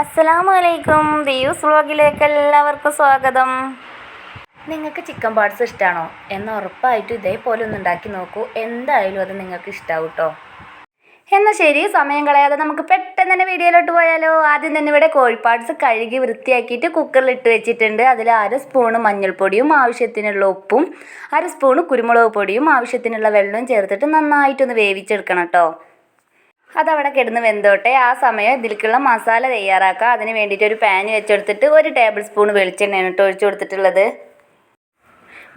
അസ്സലാമു അലൈക്കും ദിയൂസ് വ്ളോഗിലേക്ക് എല്ലാവർക്കും സ്വാഗതം. നിങ്ങൾക്ക് ചിക്കൻ പാർട്സ് ഇഷ്ടമാണോ എന്ന് ഉറപ്പായിട്ടും ഇതേപോലെ ഒന്ന് ഉണ്ടാക്കി നോക്കൂ. എന്തായാലും അത് നിങ്ങൾക്ക് ഇഷ്ടാവും കേട്ടോ എന്നാൽ ശരി സമയം കളയാതെ നമുക്ക് പെട്ടെന്ന് തന്നെ വീഡിയോയിലോട്ട് പോയാലോ? ആദ്യം തന്നെ ഇവിടെ കോഴിപ്പാട്സ് കഴുകി വൃത്തിയാക്കിയിട്ട് കുക്കറിൽ ഇട്ട് വെച്ചിട്ടുണ്ട്. അതിൽ അര സ്പൂണ് മഞ്ഞൾപ്പൊടിയും ആവശ്യത്തിനുള്ള ഉപ്പും അര സ്പൂണ് കുരുമുളക് പൊടിയും ആവശ്യത്തിനുള്ള വെള്ളവും ചേർത്തിട്ട് നന്നായിട്ടൊന്ന് വേവിച്ചെടുക്കണം കേട്ടോ അതവിടെ കിടന്ന് വെന്തോട്ടെ. ആ സമയം ഇതിലേക്കുള്ള മസാല തയ്യാറാക്കുക അതിന് വേണ്ടിയിട്ട് ഒരു പാൻ വെച്ചെടുത്തിട്ട് ഒരു ടേബിൾ സ്പൂൺ വെളിച്ചെണ്ണയാണ് കേട്ടോ ഒഴിച്ചു കൊടുത്തിട്ടുള്ളത്.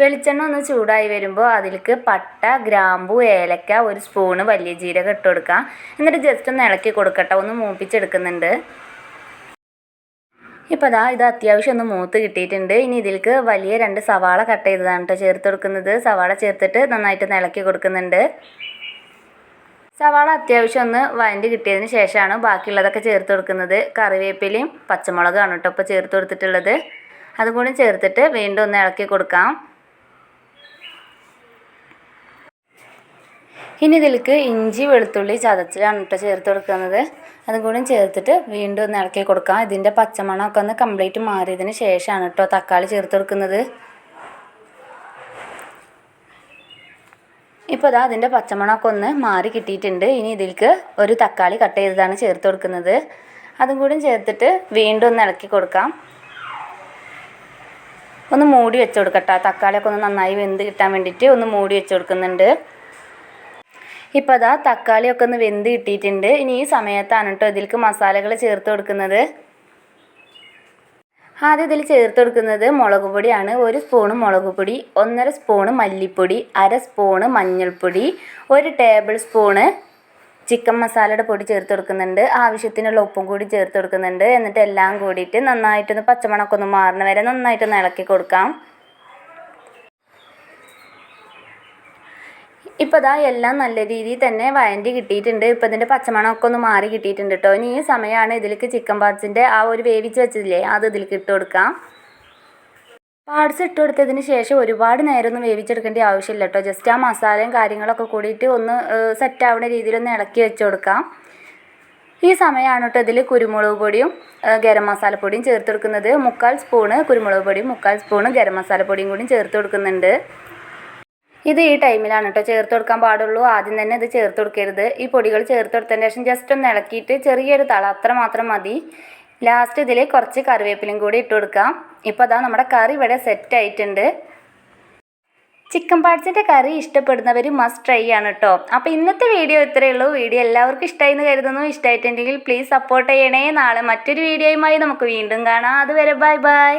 വെളിച്ചെണ്ണ ഒന്ന് ചൂടായി വരുമ്പോൾ അതിലേക്ക് പട്ട ഗ്രാമ്പു ഏലക്ക ഒരു സ്പൂണ് വലിയ ജീരകം ഇട്ട് കൊടുക്കാം. എന്നിട്ട് ജസ്റ്റ് ഒന്ന് ഇളക്കി കൊടുക്കട്ടെ. ഒന്ന് മൂപ്പിച്ചെടുക്കുന്നുണ്ട്. ഇപ്പോൾ അതാ ഇത് അത്യാവശ്യം ഒന്ന് മൂത്ത് കിട്ടിയിട്ടുണ്ട്. ഇനി ഇതിലേക്ക് വലിയ രണ്ട് സവാള കട്ട് ചെയ്തതാണ് കേട്ടോ ചേർത്ത് കൊടുക്കുന്നത്. സവാള ചേർത്തിട്ട് നന്നായിട്ട് ഇളക്കി കൊടുക്കുന്നുണ്ട്. സവാള അത്യാവശ്യം ഒന്ന് വഴണ്ടി കിട്ടിയതിന് ശേഷമാണ് ബാക്കിയുള്ളതൊക്കെ ചേർത്ത് കൊടുക്കുന്നത്. കറിവേപ്പിലയും പച്ചമുളകാണ് കേട്ടോ ഇപ്പോൾ ചേർത്ത് കൊടുത്തിട്ടുള്ളത്. അതും കൂടി ചേർത്തിട്ട് വീണ്ടും ഒന്ന് ഇളക്കി കൊടുക്കാം. ഇനി ഇതിലേക്ക് ഇഞ്ചി വെളുത്തുള്ളി ചതച്ചിലാണ് കേട്ടോ ചേർത്ത് കൊടുക്കുന്നത്. അതും കൂടി ചേർത്തിട്ട് വീണ്ടും ഒന്ന് ഇളക്കി കൊടുക്കാം. ഇതിന്റെ പച്ചമണമൊക്കെ ഒന്ന് കംപ്ലീറ്റ് മാറിയതിന് ശേഷമാണ് കേട്ടോ തക്കാളി ചേർത്ത് കൊടുക്കുന്നത്. ഇപ്പോൾ ഇതാ അതിന്റെ പച്ചമണമൊക്കെ ഒന്ന് മാറി കിട്ടിയിട്ടുണ്ട്. ഇനി ഇതിലേക്ക് ഒരു തക്കാളി കട്ട് ചെയ്തതാണ് ചേർത്ത് കൊടുക്കുന്നത്. അതും കൂടി ചേർത്തിട്ട് വീണ്ടും ഒന്ന് ഇളക്കി കൊടുക്കാം. ഒന്ന് മൂടി വെച്ച് കൊടുക്കട്ടെ. തക്കാളിയൊക്കെ ഒന്ന് നന്നായി വെന്ത് കിട്ടാൻ വേണ്ടിയിട്ട് ഒന്ന് മൂടി വെച്ച് കൊടുക്കുന്നുണ്ട്. ഇപ്പോൾ അതാ തക്കാളിയൊക്കെ ഒന്ന് വെന്ത് കിട്ടിയിട്ടുണ്ട്. ഇനി ഈ സമയത്താണ് കേട്ടോ ഇതിലേക്ക് മസാലകൾ ചേർത്ത് കൊടുക്കുന്നത്. ആദ്യം ഇതിൽ ചേർത്ത് കൊടുക്കുന്നത് മുളക് പൊടിയാണ്. ഒരു സ്പൂണ് മുളക് പൊടി ഒന്നര സ്പൂണ് മല്ലിപ്പൊടി അര സ്പൂണ് മഞ്ഞൾപ്പൊടി ഒരു ടേബിൾ സ്പൂണ് ചിക്കൻ മസാലയുടെ പൊടി ചേർത്ത് കൊടുക്കുന്നുണ്ട്. ആവശ്യത്തിനുള്ള ഉപ്പും കൂടി ചേർത്ത് കൊടുക്കുന്നുണ്ട്. എന്നിട്ട് എല്ലാം കൂടിയിട്ട് നന്നായിട്ടൊന്ന് പച്ചമണക്കൊന്ന് മാറുന്ന വരെ നന്നായിട്ടൊന്ന് ഇളക്കി കൊടുക്കാം. ഇപ്പോൾ ഇതാ എല്ലാം നല്ല രീതിയിൽ തന്നെ വഴണ്ടി കിട്ടിയിട്ടുണ്ട്. ഇപ്പോൾ ഇതിന്റെ പച്ചമണമൊക്കെ ഒന്ന് മാറി കിട്ടിയിട്ടുണ്ട് കേട്ടോ ഇനി ഈ സമയമാണ് ഇതിലേക്ക് ചിക്കൻ പാർട്സിന്റെ ആ ഒരു വേവിച്ച് വെച്ചതില്ലേ അത് ഇതിലേക്ക് ഇട്ട് കൊടുക്കാം. പാർട്സ് ഇട്ട് കൊടുത്തതിന് ശേഷം ഒരുപാട് നേരമൊന്നും വേവിച്ചെടുക്കേണ്ട ആവശ്യമില്ല കേട്ടോ ജസ്റ്റ് ആ മസാലയും കാര്യങ്ങളൊക്കെ കൂടിയിട്ട് ഒന്ന് സെറ്റ് ആവുന്ന രീതിയിലൊന്ന് ഇളക്കി വെച്ച് കൊടുക്കാം. ഈ സമയമാണ് കേട്ടോ ഇതിൽ കുരുമുളക് പൊടിയും ഗരം മസാലപ്പൊടിയും ചേർത്ത് കൊടുക്കുന്നത്. മുക്കാൽ സ്പൂണ് കുരുമുളക് പൊടിയും മുക്കാൽ സ്പൂണ് ഗരം മസാലപ്പൊടിയും കൂടിയും ചേർത്ത് കൊടുക്കുന്നുണ്ട്. ഇത് ഈ ടൈമിലാണ് കേട്ടോ ചേർത്ത് കൊടുക്കാൻ പാടുള്ളൂ. ആദ്യം തന്നെ ഇത് ചേർത്ത് കൊടുക്കരുത്. ഈ പൊടികൾ ചേർത്ത് കൊടുത്തതിന് ശേഷം ജസ്റ്റ് ഒന്ന് ഇളക്കിയിട്ട് ചെറിയൊരു തള അത്ര മാത്രം മതി. ലാസ്റ്റ് ഇതിൽ കുറച്ച് കറിവേപ്പിലും കൂടി ഇട്ട് കൊടുക്കാം. ഇപ്പോൾ അതാ നമ്മുടെ കറി ഇവിടെ സെറ്റ് ആയിട്ടുണ്ട്. ചിക്കൻ പാർട്സിന്റെ കറി ഇഷ്ടപ്പെടുന്നവർ മസ്റ്റ് ട്രൈ ആണ് കേട്ടോ. അപ്പോൾ ഇന്നത്തെ വീഡിയോ ഇത്രയേ ഉള്ളൂ. വീഡിയോ എല്ലാവർക്കും ഇഷ്ടമായി എന്ന് കരുതുന്നു. ഇഷ്ടമായിട്ടുണ്ടെങ്കിൽ പ്ലീസ് സപ്പോർട്ട് ചെയ്യണേ. നാളെ മറ്റൊരു വീഡിയോയുമായി നമുക്ക് വീണ്ടും കാണാം. അതുവരെ ബൈ ബൈ